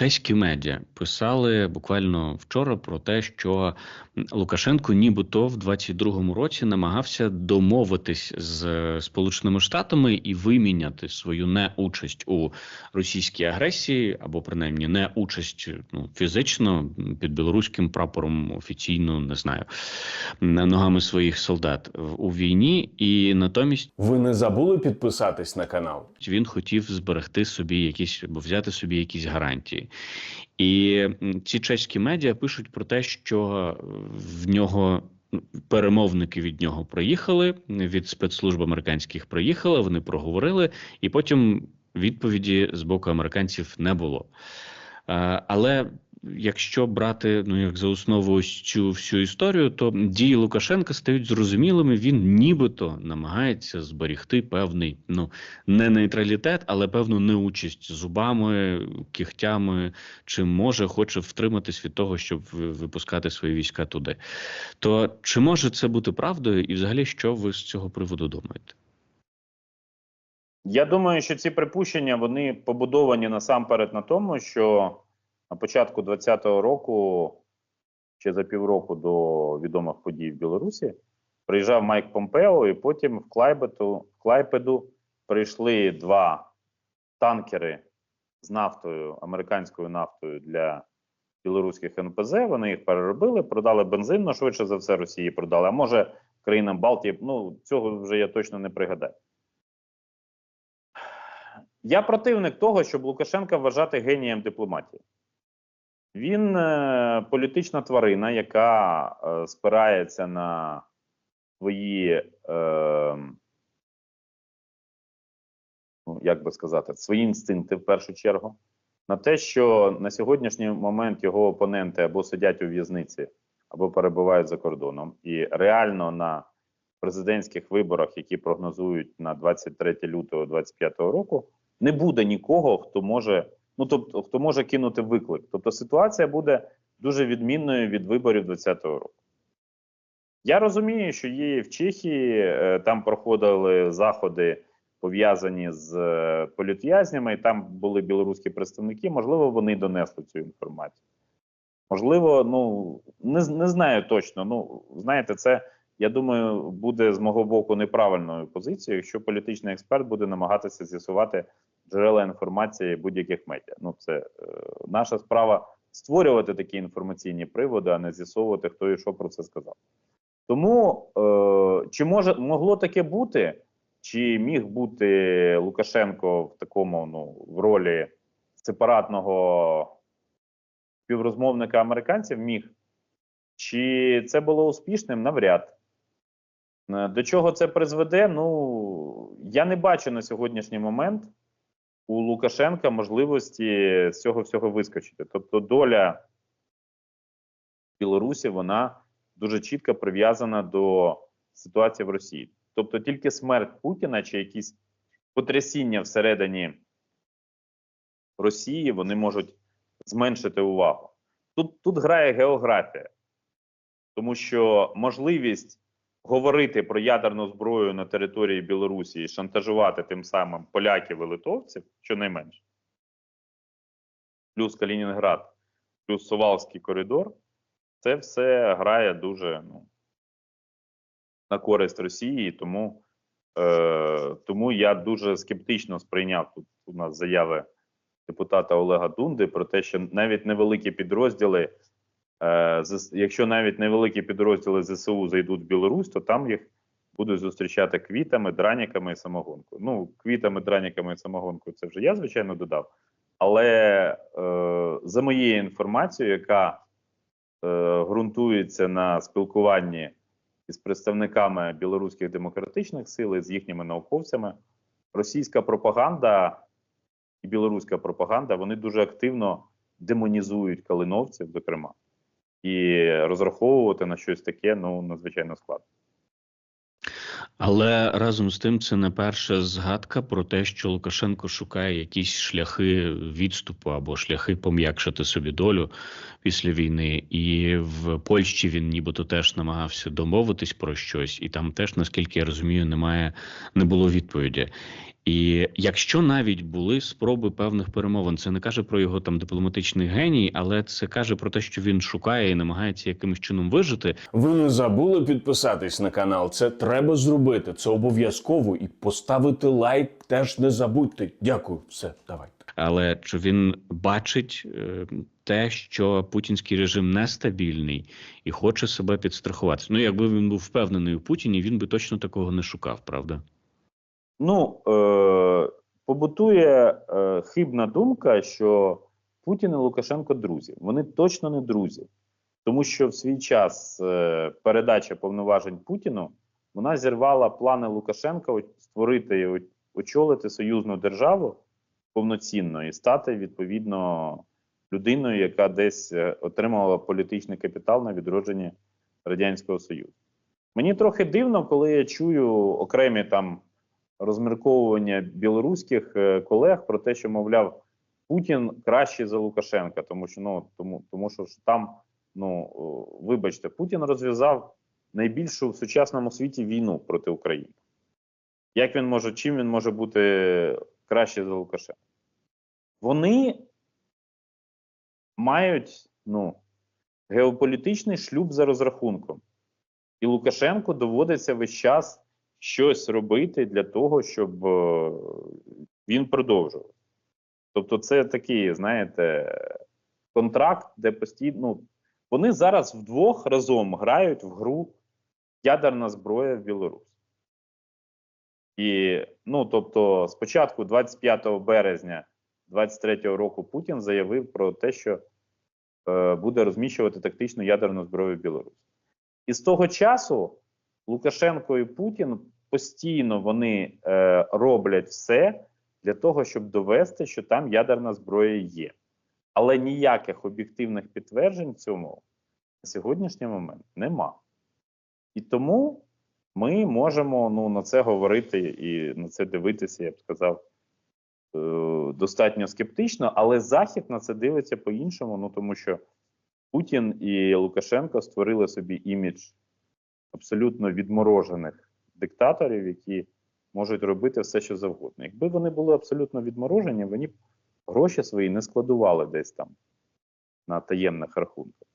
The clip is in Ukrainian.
чеські медіа писали буквально вчора про те, що Лукашенко, нібито в 22-му році намагався домовитись з Сполученими Штатами і виміняти свою неучасть у російській агресії, або принаймні не участь ну, фізично під білоруським прапором офіційно не знаю ногами своїх солдат у війні, і натомість Ви не забули підписатись на канал? він хотів зберегти собі якісь або взяти собі якісь гарантії. І ці чеські медіа пишуть про те, що в нього ну, перемовники від нього проїхали, від спецслужб американських проїхали, вони проговорили, і потім відповіді з боку американців не було. Але якщо брати ну як за основу ось цю всю історію, то дії Лукашенка стають зрозумілими. Він нібито намагається зберігти певний ну не нейтралітет, але певну неучасть зубами, кігтями, чи може хоче втриматись від того, щоб випускати свої війська туди. То чи може це бути правдою, і взагалі що ви з цього приводу думаєте? Я думаю, що ці припущення вони побудовані насамперед на тому, що на початку 2020 року, ще за півроку до відомих подій в Білорусі, приїжджав Майк Помпео, і потім в Клайбету, в Клайпеду прийшли два танкери з нафтою, американською нафтою для білоруських НПЗ. Вони їх переробили, продали бензин, ну швидше за все Росії продали. А може країнам Балтії, ну цього вже я точно не пригадаю. Я противник того, щоб Лукашенка вважати генієм дипломатії. Він е, політична тварина, яка е, спирається на свої, е, ну, як би сказати, свої інстинкти в першу чергу, на те, що на сьогоднішній момент його опоненти або сидять у в'язниці, або перебувають за кордоном, і реально на президентських виборах, які прогнозують на 23 лютого 2025 року, не буде нікого, хто може, ну тобто, хто може кинути виклик. Тобто ситуація буде дуже відмінною від виборів 2020 року. Я розумію, що є в Чехії, е, там проходили заходи, пов'язані з е, політв'язнями, і там були білоруські представники. Можливо, вони донесли цю інформацію. Можливо, ну не, не знаю точно. Ну, знаєте, це я думаю, буде з мого боку неправильною позицією, якщо політичний експерт буде намагатися з'ясувати джерела інформації будь-яких медіа. Ну, це е, наша справа створювати такі інформаційні приводи, а не з'ясовувати, хто і що про це сказав. Тому е, чи може могло таке бути, чи міг бути Лукашенко в такому ну в ролі сепаратного співрозмовника американців? Міг. Чи це було успішним? Навряд. Е, До чого це призведе? Ну я не бачу на сьогоднішній момент у Лукашенка можливості з цього всього вискочити. Тобто, доля Білорусі вона дуже чітко прив'язана до ситуації в Росії. Тобто, тільки смерть Путіна чи якісь потрясіння всередині Росії вони можуть зменшити увагу. Тут, тут грає географія, тому що можливість говорити про ядерну зброю на території Білорусі і шантажувати тим самим поляків і литовців, щонайменше, плюс Калінінград, плюс Сувалський коридор, це все грає дуже ну, на користь Росії, тому, е, тому я дуже скептично сприйняв тут у нас заяви депутата Олега Дунди про те, що навіть невеликі підрозділи. Е, якщо навіть невеликі підрозділи ЗСУ зайдуть в Білорусь, то там їх будуть зустрічати квітами, драніками і самогонкою. Ну, квітами, драніками і самогонкою це вже я, звичайно, додав. Але е, за моєю інформацією, яка е, ґрунтується на спілкуванні із представниками білоруських демократичних сил з їхніми науковцями, російська пропаганда і білоруська пропаганда вони дуже активно демонізують калиновців, зокрема і розраховувати на щось таке ну надзвичайно складно. Але разом з тим це не перша згадка про те, що Лукашенко шукає якісь шляхи відступу або шляхи пом'якшити собі долю після війни. І в Польщі він нібито теж намагався домовитись про щось, і там теж, наскільки я розумію, немає не було відповіді. І якщо навіть були спроби певних перемовин, це не каже про його там дипломатичний геній, але це каже про те, що він шукає і намагається якимось чином вижити. Ви не забули підписатись на канал? Це треба зробити. Це обов'язково і поставити лайк теж не забудьте. Дякую. Все, давайте. Але чи він бачить е, те, що путінський режим нестабільний і хоче себе підстрахувати? Ну, якби він був впевнений у Путіні, він би точно такого не шукав, правда? Ну, е, побутує е, хибна думка, що Путін і Лукашенко друзі. Вони точно не друзі. Тому що в свій час е, передача повноважень Путіну вона зірвала плани Лукашенка створити і очолити союзну державу повноцінно і стати відповідно людиною, яка десь е, отримала політичний капітал на відродженні Радянського Союзу. Мені трохи дивно, коли я чую окремі там розмірковування білоруських е, колег про те, що мовляв Путін кращий за Лукашенка, тому що ну тому, тому що там, ну вибачте, Путін розв'язав найбільшу в сучасному світі війну проти України. Як він може, чим він може бути краще за Лукашенка? Вони мають ну, геополітичний шлюб за розрахунком. І Лукашенку доводиться весь час щось робити для того, щоб е, він продовжував. Тобто, це такий, знаєте, контракт, де постійно ну, вони зараз вдвох разом грають в гру ядерна зброя в Білорусь. І ну, тобто, спочатку, 25 березня 23-го року, Путін заявив про те, що е, буде розміщувати тактичну ядерну зброю в Білорусі. І з того часу Лукашенко і Путін постійно вони е, роблять все для того, щоб довести, що там ядерна зброя є. Але ніяких об'єктивних підтверджень цьому на сьогоднішній момент нема. І тому ми можемо ну, на це говорити і на це дивитися, я б сказав, е, достатньо скептично, але Захід на це дивиться по-іншому, ну тому що Путін і Лукашенко створили собі імідж абсолютно відморожених диктаторів, які можуть робити все, що завгодно. Якби вони були абсолютно відморожені, вони б гроші свої не складували десь там на таємних рахунках.